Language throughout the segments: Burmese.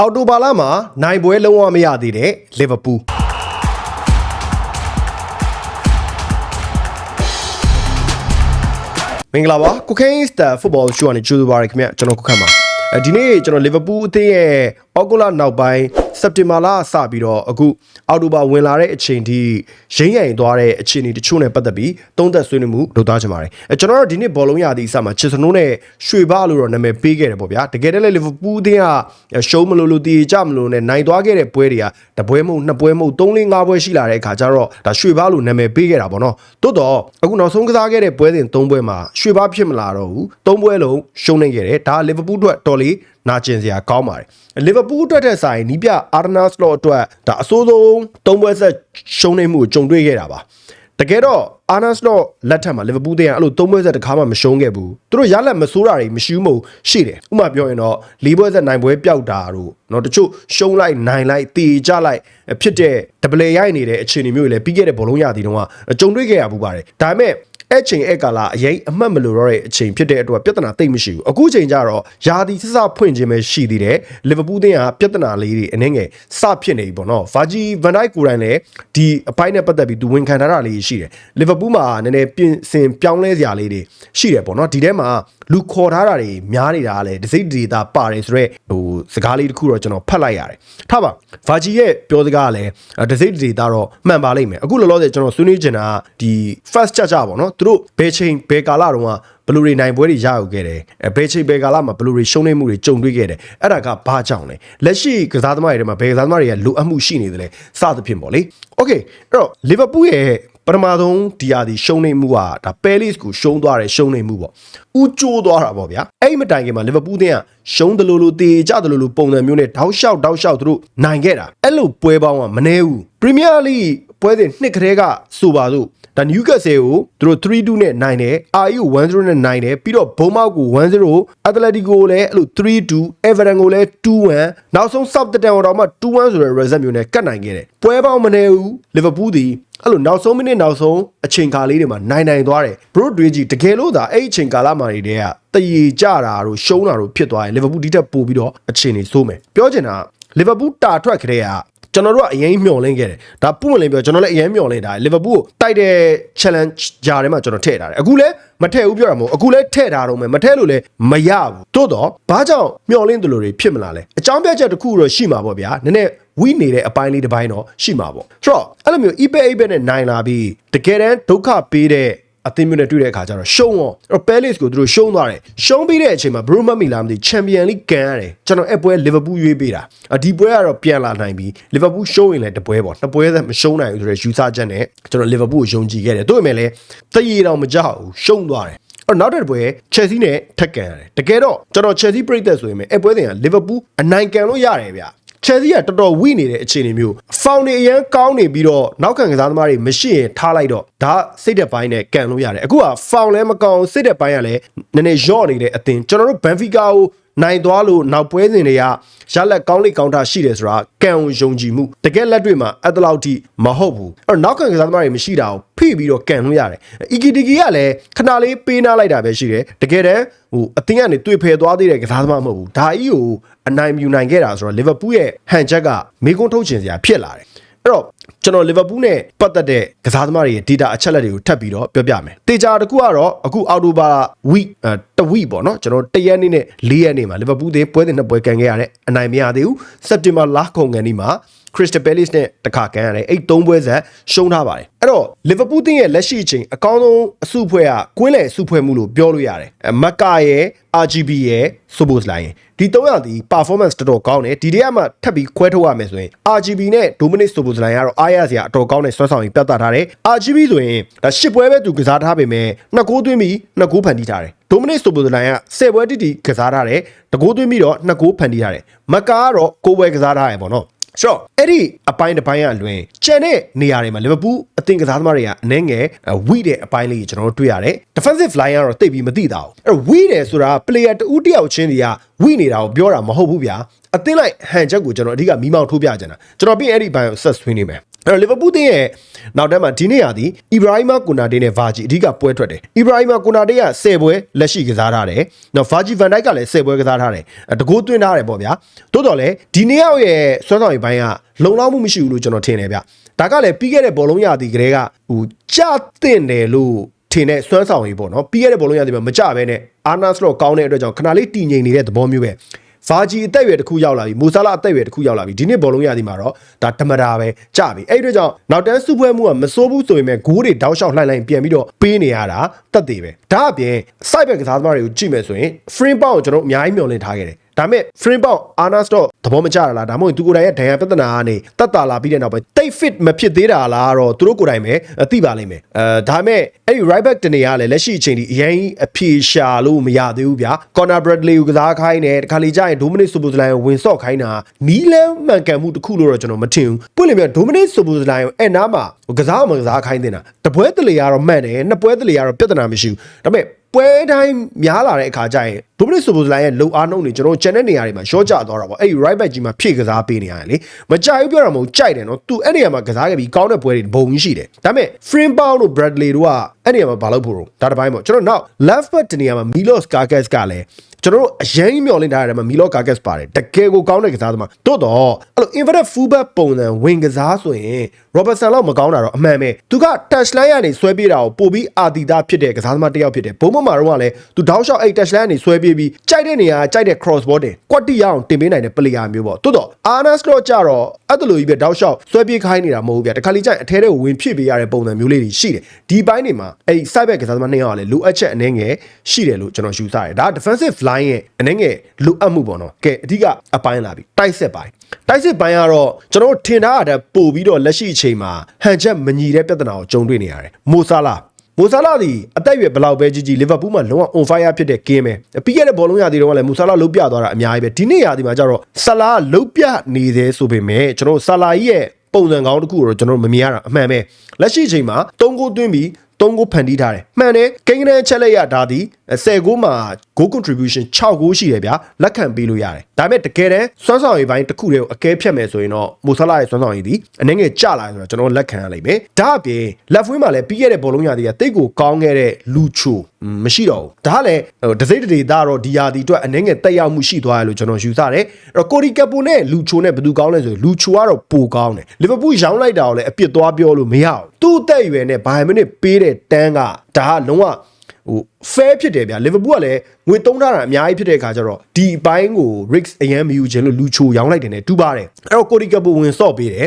အော်တိုဘာလမှာနိုင်ပွဲလုံးဝမရသေးတဲ့လီဗာပူးမင်္ဂလာပါကုခိန်းစတာဖုတ်ဘောရှိုးကနေကြိုးစားပါရခင်ဗျကျွန်တော်ကုခန့်ပါအဲဒီနေ့ကျွန်တော်လီဗာပူးအသင်းရဲ့အောက်ဂိုလာနောက်ပိုင်းစ က်တင်ဘာလစပြီးတော့အခုအောက်တိုဘာဝင်လာတဲ့အချိန်ထိရင်းရင်သွားတဲ့အခြေအနေတချို့နဲ့ပတ်သက်ပြီးသုံးသက်ဆွေးနွေးမှုလုပ်သားချင်ပါတယ်အဲကျွန်တော်တို့ဒီနေ့ဘောလုံးရသည့်အစမှာချစ်စနိုးနဲ့ရွှေဘာလို့တော့နာမည်ပေးခဲ့တယ်ပေါ့ဗျာတကယ်တည်းလည်းလီဗာပူးအသင်းကရှုံးမလို့လို့တည်ကြမလို့နဲ့နိုင်သွားခဲ့တဲ့ပွဲတွေကတပွဲမဟုတ်နှစ်ပွဲမဟုတ်သုံးလေးငါးပွဲရှိလာတဲ့အခါကျတော့ဒါရွှေဘာလို့နာမည်ပေးခဲ့တာပေါ့နော်တိုးတော့အခုနောက်ဆုံးကစားခဲ့တဲ့ပွဲစဉ်၃ပွဲမှာရွှေဘာဖြစ်မလာတော့ဘူး၃ပွဲလုံးရှုံးနေခဲ့တယ်ဒါလီဗာပူးအတွက်တော်လေး နာကျင်စရာကောင်းပါတယ်လီဗာပူးအတွက်တဲ့ဆိုင်နီးပြအာရနာစလော့အတွက်ဒါအဆိုးဆုံး၃ပွဲဆက်ရှုံးနေမှုကိုကြုံတွေ့ခဲ့တာပါတကယ်တော့အာနာစလော့လက်ထက်မှာလီဗာပူးတဲ့အဲ့လို၃ပွဲဆက်တစ်ခါမှမရှုံးခဲ့ဘူးသူတို့ရလက်မစိုးတာတွေမရှိဘူးမဟုတ်ရှိတယ်ဥပမာပြောရင်တော့၄ပွဲဆက်နိုင်ပွဲပျောက်တာတို့เนาะတချို့ရှုံးလိုက်နိုင်လိုက်တေကြလိုက်ဖြစ်တဲ့ဒပလေရိုက်နေတဲ့အခြေအနေမျိုးတွေလည်းပြီးခဲ့တဲ့ဘောလုံးရသည်တုန်းကကြုံတွေ့ခဲ့ရဘူးပါတယ်ဒါပေမဲ့ အဲ့ချိန်အဲ့ကာလာအရင်အမှတ်မလို့တော့တဲ့အချိန်ဖြစ်တဲ့အတွက်ပြဿနာတိတ်မရှိဘူးအခုချိန်ကျတော့ယာဒီစစဖွင့်ခြင်းပဲရှိသေးတယ်လီဗာပူးသင်းကပြဿနာလေးတွေအနည်းငယ်စဖြစ်နေပြီပေါ့နော်ဗာဂျီဗန်ဒိုက်ကိုယ်တိုင်လည်းဒီအပိုင်းနဲ့ပတ်သက်ပြီးသူဝန်ခံထားတာလေးရှိတယ်လီဗာပူးမှာနည်းနည်းပြင်ဆင်ပြောင်းလဲစရာလေးတွေရှိတယ်ပေါ့နော်ဒီထဲမှာလူခေါ်ထားတာတွေများနေတာကလည်းဒစိတ်ဒေတာပါတယ်ဆိုတော့ဟိုစကားလေးတစ်ခုတော့ကျွန်တော်ဖတ်လိုက်ရတယ်ထားပါဗာဂျီရဲ့ပြောစကားကလည်းဒစိတ်ဒေတာတော့မှန်ပါလိမ့်မယ်အခုလောလောဆယ်ကျွန်တော်ဆွေးနွေးချင်တာကဒီ first ကြကြပေါ့နော်သူတို့ဘယ်ချိန်ဘယ်ကာလတုန်းကဘလူတွေနိုင်ပွဲတွေရယူခဲ့တယ်အဲဘယ်ချိန်ဘယ်ကာလမှာဘလူတွေရှုံးနေမှုတွေကြုံတွေ့ခဲ့တယ်အဲ့ဒါကဘာကြောင့်လဲလက်ရှိကစားသမားတွေထဲမှာဘယ်ကစားသမားတွေကလိုအပ်မှုရှိနေတယ်လဲစသဖြင့်ပေါ့လေโอเคအဲ့တော့လီဗာပူးရဲ့ပထမဆုံးဒီယာဒီရှုံးနေမှုကဒါပဲလစ်ကိုရှုံးသွားတယ်ရှုံးနေမှုပေါ့ဥကျိုးသွားတာပေါ့ဗျာအဲ့မတိုင်ခင်မှာလီဗာပူးတင်းကရှုံးတယ်လို့လို့တေကြတယ်လို့လို့ပုံစံမျိုးနဲ့တောက်လျှောက်တောက်လျှောက်သူတို့နိုင်ခဲ့တာအဲ့လိုပွဲပေါင်းကမနှဲဘူးပရီးမီးယားလိ ပွဲစဉ်နှစ်ကလေးကဆိုပါစို့ဒါနျူကက်ဆယ်ကိုသူတို့3-2နဲ့နိုင်တယ်အာယူ1-0နဲ့နိုင်တယ်ပြီးတော့ဘုံမောက်ကို1-0အက်တလက်တီကိုလည်းအဲ့လို3-2အေဗာတန်ကိုလည်း2-1နောက်ဆုံး Southampton ကိုတော့မှ2-1ဆိုတဲ့ result မျိုးနဲ့ကတ်နိုင်ခဲ့တယ်ပွဲပေါင်းမနေဘူးလီဗာပူးဒီအဲ့လိုနောက်ဆုံးမိနစ်နောက်ဆုံးအချိန်ကာလေးတွေမှာနိုင်နိုင်သွားတယ်ဘရိုဒရီဂျီတကယ်လို့သာအဲ့အချိန်ကာလမှာနေတဲ့ကတရေကြတာတို့ရှုံးတာတို့ဖြစ်သွားရင်လီဗာပူးဒီထက်ပိုပြီးတော့အချိန်တွေစိုးမယ်ပြောချင်တာလီဗာပူးတာထွက်ခတဲ့က ကျွန်တော်တို့ကအရင်မျှော်လင့်ခဲ့တယ်ဒါပုံဝင်လင်းပြောကျွန်တော်လည်းအရင်မျှော်လင့်တာလီဗာပူးကိုတိုက်တဲ့ challenge ဂျာထဲမှာကျွန်တော်ထည့်ထားတယ်အခုလည်းမထည့်ဘူးပြောတာမဟုတ်အခုလည်းထည့်ထားတော့မယ်မထည့်လို့လည်းမရဘူးတိုးတော့ဘာကြောင့်မျှော်လင့်တယ်လို့တွေဖြစ်မလာလဲအကြောင်းပြချက်တစ်ခုတော့ရှိမှာပေါ့ဗျာနည်းနည်းဝိနေတဲ့အပိုင်းလေးတစ်ပိုင်းတော့ရှိမှာပေါ့ဆိုတော့အဲ့လိုမျိုး eBay eBay နဲ့နိုင်လာပြီးတကယ်တမ်းဒုက္ခပေးတဲ့ အသင်းမျိုးနဲ့တွေ့တဲ့အခါကျတော့ရှုံးရောအဲ့ပဲလစ်ကိုသူတို့ရှုံးသွားတယ်ရှုံးပြီးတဲ့အချိန်မှာဘရူးမတ်မီလာမသိချန်ပီယံလိကန်ရတယ်ကျွန်တော်အဲ့ပွဲလီဗာပူးရွေးပေးတာအဒီပွဲကတော့ပြန်လာနိုင်ပြီလီဗာပူးရှုံးရင်လည်းတပွဲပေါ့နှစ်ပွဲသက်မရှုံးနိုင်ဘူးဆိုတဲ့ယူဆချက်နဲ့ကျွန်တော်လီဗာပူးကိုယုံကြည်ခဲ့တယ်တို့ပေမဲ့လည်းတရေတော်မကြောက်ဘူးရှုံးသွားတယ်အဲ့နောက်တစ်ပွဲချယ်ဆီနဲ့ထက်ကန်ရတယ်တကယ်တော့ကျွန်တော်ချယ်ဆီပရိသတ်ဆိုရင်အဲ့ပွဲတင်ကလီဗာပူးအနိုင်ကန်လို့ရတယ်ဗျ ချယ်ဆီကတော်တော်ဝိနေတဲ့အခြေအနေမျိုးဖောင်နေအရန်ကောင်းနေပြီးတော့နောက်ခံကစားသမားတွေမရှိရင်ထားလိုက်တော့ဒါစိတ်သက်ပိုင်းနဲ့ကန်လို့ရတယ်အခုကဖောင်လည်းမကောင်းစိတ်သက်ပိုင်းကလည်းနည်းနည်းယော့နေတဲ့အသင်းကျွန်တော်တို့ဘန်ဖီကာကို နိုင်သွားလို့နောက်ပွဲစဉ်တွေကရလက်ကောင်းလိကောင်းတာရှိတယ်ဆိုတာကံယုံကြည်မှုတကယ်လက်တွေ့မှာအဲ့တလောက်ထိမဟုတ်ဘူးအဲ့တော့နောက်ခံကစားသမားတွေမရှိတာကိုဖိပြီးတော့ကန်လို့ရတယ်အီကီတီကီကလည်းခဏလေးပေးနာလိုက်တာပဲရှိတယ်တကယ်တမ်းဟိုအတင်းကနေတွေ့ဖယ်သွားသေးတဲ့ကစားသမားမဟုတ်ဘူးဒါကြီးကိုအနိုင်ယူနိုင်ခဲ့တာဆိုတော့လီဗာပူးရဲ့ဟန်ချက်ကမေကွန်းထုတ်ချင်စရာဖြစ်လာတယ် အဲ့တော့ကျွန်တော်လီဗာပူးနဲ့ပတ်သက်တဲ့ကစားသမားတွေရဲ့ data အချက်လက်တွေကိုထပ်ပြီးတော့ပြောပြမယ်။တေချာတစ်ခုကတော့အခုအော်တိုဘာ week တ week ပေါ့နော်ကျွန်တော်တရက်နေ့နဲ့၄ရက်နေ့မှာလီဗာပူးတွေပွဲစဉ်နှစ်ပွဲကန်ခဲ့ရတဲ့အနိုင်မရသေးဘူး။ September လခုံကန်ဒီမှာ Crystal Palace နဲ့တခါကန်ရတယ်အဲ့သုံးပွဲဆက်ရှုံးထားပါတယ်အဲ့တော့ Liverpool တင်းရဲ့လက်ရှိအချိန်အကောင်းဆုံးအစုဖွဲ့ကကွင်းလယ်အစုဖွဲ့မှုလို့ပြောလို့ရတယ်မက်ကာရဲ့ RGB ရဲ့ Sobos လိုင်းဒီသုံးရသည် performance တော်တော်ကောင်းတယ်ဒီတရက်မှထပ်ပြီးခွဲထုတ်ရမယ်ဆိုရင် RGB နဲ့ Dominic Sobos လိုင်းကတော့အားရစရာအတော်ကောင်းတဲ့ဆွဲဆောင်ရည်ပြသထားတယ် RGB ဆိုရင်ဒါရှစ်ပွဲပဲသူကစားထားပေမဲ့နှစ်ကိုးသွင်းပြီးနှစ်ကိုးဖန်တီးထားတယ်ဒိုမနစ်ဆိုပိုဒလိုင်းက10ပွဲတိတိကစားထားတယ်တကိုးသွင်းပြီးတော့နှစ်ကိုးဖန်တီးထားတယ်မက်ကာကတော့9ပွဲကစားထားရပေါ့နော် ဆိုတော့အဲ့ဒီအပိုင်းတစ်ပိုင်းကလွင်ကျန်တဲ့နေရာတွေမှာလီဗာပူးအသင်ကစားသမားတွေကအနှဲငယ်ဝိတဲ့အပိုင်းလေးကျွန်တော်တို့တွေ့ရတယ် defensive line ကတော့တိတ်ပြီးမသိတာဘူးအဲ့တော့ဝိတယ်ဆိုတာ player တူတယောက်ချင်းတွေကဝိနေတာကိုပြောတာမဟုတ်ဘူးဗျာအသင်းလိုက်ဟန်ချက်ကိုကျွန်တော်အဓိကမီးမောင်းထိုးပြချင်တာကျွန်တော်ပြင်အဲ့ဒီဘိုင်ကိုဆက်ဆွေးနေမယ် အဲ့တော့လီဗာပူးတင်းရဲ့နောက်တန်းမှာဒီနေ့ရာသီအီဘရာဟီမာကိုနာတေးနဲ့ဗာဂျီအဓိကပွဲထွက်တယ်အီဘရာဟီမာကိုနာတေးက10ပွဲလက်ရှိကစားထားတယ်နော်ဗာဂျီဗန်ဒိုက်ကလည်း10ပွဲကစားထားတယ်အဲတကိုးသွင်းထားတယ်ပေါ့ဗျာတိုးတော်လည်းဒီနေ့ရောက်ရဲ့ဆွမ်းဆောင်ရေးပိုင်းကလုံလောက်မှုမရှိဘူးလို့ကျွန်တော်ထင်တယ်ဗျဒါကလည်းပြီးခဲ့တဲ့ဘောလုံးရာသီကလေးကဟိုကြတဲ့တယ်လို့ထင်တဲ့စွမ်းဆောင်ရေးပေါ့နော်ပြီးခဲ့တဲ့ဘောလုံးရာသီမှာမကြဘဲနဲ့အာနာစလော့ကောင်းတဲ့အတွက်ကြောင့်ခဏလေးတည်ငြိမ်နေတဲ့သဘောမျိုးပဲ ဗာဂျီအသက်အရွယ်တစ်ခုရောက်လာပြီမူဆာလာအသက်အရွယ်တစ်ခုရောက်လာပြီဒီနေ့ဘောလုံးရသည်မှာတော့ဒါဓမ္မတာပဲကြပြီအဲ့ဒီအတွက်ကြောင့်နောက်တန်းစုပွဲမှုကမစိုးဘူးဆိုရင်ပဲဂိုးတွေတောက်လျှောက်လှိုင်းလှိုင်းပြန်ပြီးတော့ပေးနေရတာတက်သေးပဲဒါအပြင် site back ကစားသမားတွေကိုကြည့်မယ်ဆိုရင် frame power ကိုကျွန်တော်အများကြီးမျှော်လင့်ထားခဲ့တယ် ဒါပေမဲ့ frame power Arnas တော့သဘောမကျတာလားဒါမှမဟုတ်သူကိုယ်တိုင်ရဲ့ဒဏ်ရာပြဿနာကနေတက်တာလာပြီးတဲ့နောက်ပိုင်းတိတ် fit မဖြစ်သေးတာလားတော့သူတို့ကိုယ်တိုင်ပဲသိပါလိမ့်မယ်အဲဒါပေမဲ့အဲ့ဒီ right back တနေရလဲလက်ရှိအချိန်ဒီအရင်အဖြေရှာလို့မရသေးဘူးဗျာ Conor Bradley ကိုကစားခိုင်းတယ်တခါလေကြာရင် Dominic Szoboszlai ကိုဝင်ဆော့ခိုင်းတာနီးလန်းမှန်ကန်မှုတစ်ခုလို့တော့ကျွန်တော်မထင်ဘူးပွင့်လင်းပြ Dominic Szoboszlai ကိုအဲ့နားမှာကစားမကစားခိုင်းတင်တာတပွဲတလေကတော့မှန်တယ်နှစ်ပွဲတလေကတော့ပြဿနာမရှိဘူးဒါပေမဲ့ ပွဲတိုင်းများလာတဲ့အခါကျရင်ဒိုမနစ်ဆိုဘိုဇလိုင်းရဲ့လုံအားနှုံးတွေကျွန်တော်ကျန်တဲ့နေရာတွေမှာရှော့ကျသွားတာပေါ့အဲ့ဒီ right back ကြီးမှာဖြည့်ကစားပေးနေရတယ်လေမကြိုက်ဘူးပြောတာမဟုတ်ကြိုက်တယ်နော်သူအဲ့နေရာမှာကစားခဲ့ပြီးကောင်းတဲ့ပွဲတွေဘုံကြီးရှိတယ်ဒါပေမဲ့ frame power တို့ Bradley တို့က အဲ့နေရာမှာဘာလုပ်ဖို့တော့ဒါတစ်ပိုင်းပေါ့ကျွန်တော်နောက် left back တနေရာမှာ Milos Karkas ကလည်းကျွန်တော်တို့အရင်မျှော်လင့်ထားရတဲ့မှာမီလောကာကက်စ်ပါတယ်တကယ်ကိုကောင်းတဲ့ကစားသမားတို့တော့အဲ့လို inverted fullback ပုံစံဝင်ကစားဆိုရင် Robertson လောက်မကောင်းတာတော့အမှန်ပဲသူက touch line ကနေဆွဲပြေးတာကိုပို့ပြီးအာတီတာဖြစ်တဲ့ကစားသမားတစ်ယောက်ဖြစ်တယ်ဘုံမမှာတော့ကလည်းသူတောက်လျှောက်အဲ့ touch line ကနေဆွဲပြေးပြီးကြိုက်တဲ့နေရာကြိုက်တဲ့ cross ball တင်ကွက်တိရအောင်တင်ပေးနိုင်တဲ့ player မျိုးပေါ့တို့တော့ Arnas Cross ကြတော့အဲ့လိုကြီးပဲတောက်လျှောက်ဆွဲပြေးခိုင်းနေတာမဟုတ်ဘူးဗျတခါလေကြိုက်အထဲထဲကိုဝင်ဖြစ်ပေးရတဲ့ပုံစံမျိုးလေးတွေရှိတယ်ဒီပိုင်းတွေမှာအဲ့ side back ကစားသမားနှစ်ယောက်ကလည်းလိုအပ်ချက်အနည်းငယ်ရှိတယ်လို့ကျွန်တော်ယူဆတယ်ဒါ defensive line ရဲ့အနည်းငယ်လိုအပ်မှုပေါ့နော်ကဲအဓိကအပိုင်းလာပြီတိုက်ဆက်ပိုင်းတိုက်စစ်ပိုင်းကတော့ကျွန်တော်တို့ထင်ထားတာပို့ပြီးတော့လက်ရှိအချိန်မှာဟန်ချက်မညီတဲ့ပြဿနာကိုကြုံတွေ့နေရတယ်မိုဆာလာမိုဆာလာဒီအသက်အရွယ်ဘလောက်ပဲကြီးကြီးလီဗာပူးမှာလုံးဝ on fire ဖြစ်တဲ့ကင်းပဲပြီးခဲ့တဲ့ဘောလုံးရာသီတုန်းကလည်းမိုဆာလာလုတ်ပြသွားတာအများကြီးပဲဒီနေ့ရာသီမှာကျတော့ဆလာလုတ်ပြနေသေးဆိုပေမဲ့ကျွန်တော်ဆလာကြီးရဲ့ပုံစံကောင်းတစ်ခုကိုတော့ကျွန်တော်မမြင်ရတာအမှန်ပဲလက်ရှိအချိန်မှာ၃ဂိုးသွင်းပြီး ၃ဂိုးဖန်တီးထားတယ်မှန်တယ်ကိန်းကနန်းချက်လက်ရဒါဒီ10ဂိုးမှာ goal contribution 6ဂိုးရှိတယ်ဗျာလက်ခံပေးလို့ရတယ်ဒါပေမဲ့တကယ်တမ်းစွမ်းဆောင်ရည်ပိုင်းတစ်ခုတည်းကိုအကဲဖြတ်မယ်ဆိုရင်တော့မိုဆာလာရဲ့စွမ်းဆောင်ရည်ဒီအနေငယ်ကျလာဆိုတော့ကျွန်တော်လက်ခံရလိမ့်မယ်ဒါအပြင်လက်ဖွေးမှာလည်းပြီးခဲ့တဲ့ဘောလုံးရာသီကတိတ်ကိုကောင်းခဲ့တဲ့လူချိုမရှိတော့ဘူးဒါကလည်းဒစိမ့်တေသားတော့ဒီရာသီအတွက်အနေငယ်တက်ရောက်မှုရှိသွားရလို့ကျွန်တော်ယူဆတယ်အဲ့တော့ကိုရီကပိုနဲ့လူချိုနဲ့ဘယ်သူကောင်းလဲဆိုရင်လူချိုကတော့ပိုကောင်းတယ်လီဗာပူးရောင်းလိုက်တာကိုလည်းအပြစ်သွားပြောလို့မရဘူးသူ့အသက်အရွယ်နဲ့ဘိုင်မနစ်ပေးတဲ့တန်းကဒါကလုံးဝ ဟို fair ဖြစ်တယ်ဗျာလီဗာပူးကလည်းငွေတုံးထားတာအများကြီးဖြစ်တဲ့အခါကျတော့ဒီအပိုင်းကို Ricks အရန်မယူခြင်းလို့လူချိုရောင်းလိုက်တယ်နဲ့တူပါတယ်အဲ့တော့ကိုရီကပူဝင်ဆော့ပေးတယ်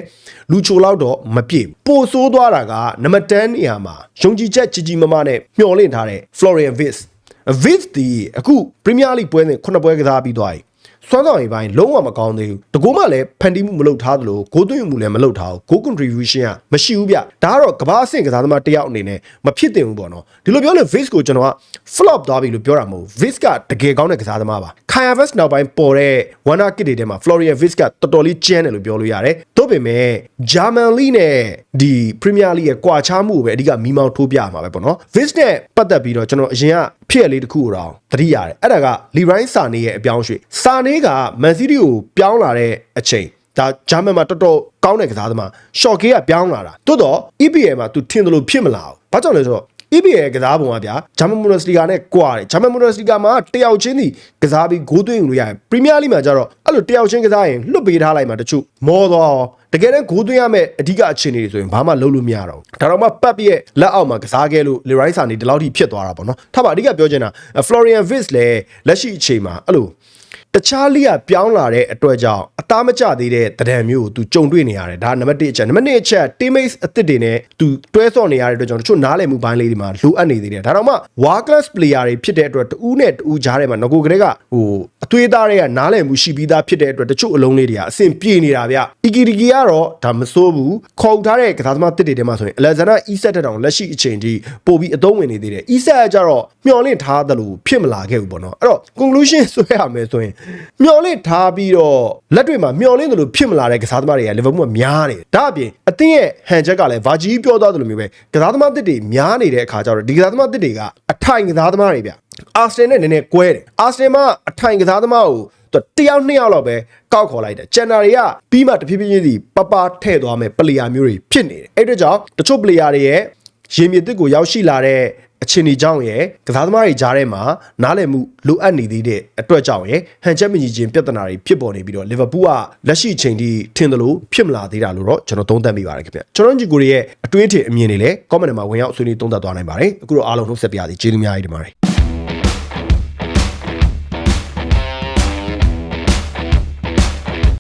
လူချိုလောက်တော့မပြည့်ဘူးပိုဆိုးသွားတာကနံပါတ်10နေရာမှာယုံကြည်ချက်ကြီးကြီးမားမားနဲ့မျှော်လင့်ထားတဲ့ Florian Wirtz Wirtz ဒီအခု Premier League ပွဲစဉ်ခုနှစ်ပွဲကစားပြီးသွားပြီ စွမ်းဆောင်ရည်ပိုင်းလုံးဝမကောင်းသေးဘူးတကူမှလည်းဖန်တီးမှုမလုပ်ထားသလိုဂိုးသွင်းမှုလည်းမလုပ်ထားဘူး goal contribution ကမရှိဘူးဗျဒါကတော့ကမ္ဘာအဆင့်ကစားသမားတစ်ယောက်အနေနဲ့မဖြစ်သင့်ဘူးပေါ့နော်ဒီလိုပြောရင် Viz ကိုကျွန်တော်က flop သွားပြီလို့ပြောတာမဟုတ် Viz ကတကယ်ကောင်းတဲ့ကစားသမားပါ Kaya Vest နောက်ပိုင်းပေါ်တဲ့ Warner Kit တွေထဲမှာ Florian Viz ကတော်တော်လေးကျန်းတယ်လို့ပြောလို့ရတယ်သို့ပေမဲ့ German League နဲ့ဒီ Premier League ရဲ့ကွာခြားမှုကိုပဲအဓိကမီးမောင်းထိုးပြမှာပဲပေါ့နော် Viz နဲ့ပတ်သက်ပြီးတော့ကျွန်တော်အရင်ကဖြစ်ရလေးတစ်ခုတော့သတိရတယ်အဲ့ဒါက Leroy Sané ရဲ့အပြောင်းရွှေ့ Sané က Man City ကိုပြောင်းလာတဲ့အချိန်ဒါဂျာမန်မှာတော်တော်ကောင်းတဲ့ကစားသမားရှော့ကေးကပြောင်းလာတာတိုးတော့ EPL မှာသူထင်တယ်လို့ဖြစ်မလာဘူးဘာကြောင့်လဲဆိုတော့ EPL ကစားပုံကဗျာဂျာမန်မွန်ဒစလီဂါနဲ့ကွာတယ်ဂျာမန်မွန်ဒစလီဂါမှာတယောက်ချင်းစီကစားပြီးဂိုးသွင်းလို့ရတယ်ပရီးမီးယားလိမှာကျတော့အဲ့လိုတယောက်ချင်းကစားရင်လွတ်ပေးထားလိုက်မှာတချို့မောသွားတကယ်တမ်းဂိုးသွင်းရမယ့်အဓိကအခြေအနေတွေဆိုရင်ဘာမှလုပ်လို့မရတော့ဘူးဒါတော့မှပတ်ပြည့်လက်အောက်မှာကစားခဲ့လို့လေရိုင်းစာနေဒီလောက်ထိဖြစ်သွားတာပေါ့နော်ထားပါအဓိကပြောချင်တာ Florian Wirtz လည်းလက်ရှိအချိန်မှာအဲ့လို တခြားလိကပြောင်းလာတဲ့အတွက်ကြောင့်အသားမကျသေးတဲ့တံတန်မျိုးကိုသူကြုံတွေ့နေရတယ်ဒါနံပါတ်1အချက်နံပါတ်2အချက် teammates အသစ်တွေနဲ့သူတွဲဆော့နေရတဲ့အတွက်ကြောင့်တချို့နားလည်မှုပိုင်းလေးတွေမှာလိုအပ်နေသေးတယ်ဒါတော့မှ war class player တွေဖြစ်တဲ့အတွက်တူးနဲ့တူးကြားထဲမှာငကိုကလေးကဟိုအသွေးသားတွေကနားလည်မှုရှိပြီးသားဖြစ်တဲ့အတွက်တချို့အလုံးလေးတွေကအဆင်ပြေနေတာဗျအီကီရီကီကတော့ဒါမစိုးဘူးခေါ်ထားတဲ့ကစားသမားတစ်တွေထဲမှာဆိုရင် Alexander Isak တက်တောင်လက်ရှိအချိန်ထိပို့ပြီးအသုံးဝင်နေသေးတယ် Isak ကကြတော့မျော်လင့်ထားသလိုဖြစ်မလာခဲ့ဘူးပေါ့နော်အဲ့တော့ conclusion ဆွဲရမယ်ဆိုရင်မျော်လင့်ထားပြီးတော့လက်တွေမှာမျော်လင့်သလိုဖြစ်မလာတဲ့ကစားသမားတွေကလီဗာပူးမှာများနေဒါအပြင်အသင်းရဲ့ဟန်ချက်ကလည်းဗာဂျီပြောသွားသလိုမျိုးပဲကစားသမားတစ်တွေများနေတဲ့အခါကျတော့ဒီကစားသမားတစ်တွေကအထိုင်ကစားသမားတွေဗျအာဆင်နဲ့နည်းနည်းကွဲတယ်အာဆင်မှာအထိုင်ကစားသမားကိုသူတယောက်နှစ်ယောက်လောက်ပဲကောက်ခေါ်လိုက်တယ်ကျန်တာတွေကပြီးမှတဖြည်းဖြည်းချင်းစီပပထဲ့သွားမယ်ပလေယာမျိုးတွေဖြစ်နေတယ်အဲ့အတွက်ကြောင့်တချို့ပလေယာတွေရဲ့ရေမြေတစ်ကိုရောက်ရှိလာတဲ့ အခြေအနေကြောင့်ရယ်ကစားသမားတွေကြားထဲမှာနားလည်မှုလိုအပ်နေသေးတဲ့အတွက်ကြောင့်ရယ်ဟန်ချက်မကြီးချင်းပြဿနာတွေဖြစ်ပေါ်နေပြီးတော့လီဗာပူးကလက်ရှိအချိန်ထိထင်သလိုဖြစ်မလာသေးတာလို့တော့ကျွန်တော်သုံးသပ်မိပါတယ်ခင်ဗျကျွန်တော်ညီကိုတွေရဲ့အတွေးထင်အမြင်တွေလည်း comment ထဲမှာဝင်ရောက်ဆွေးနွေးသုံးသပ်သွားနိုင်ပါတယ်အခုတော့အားလုံးနှုတ်ဆက်ပြရစီကျေးဇူးများကြီးတင်ပါတယ်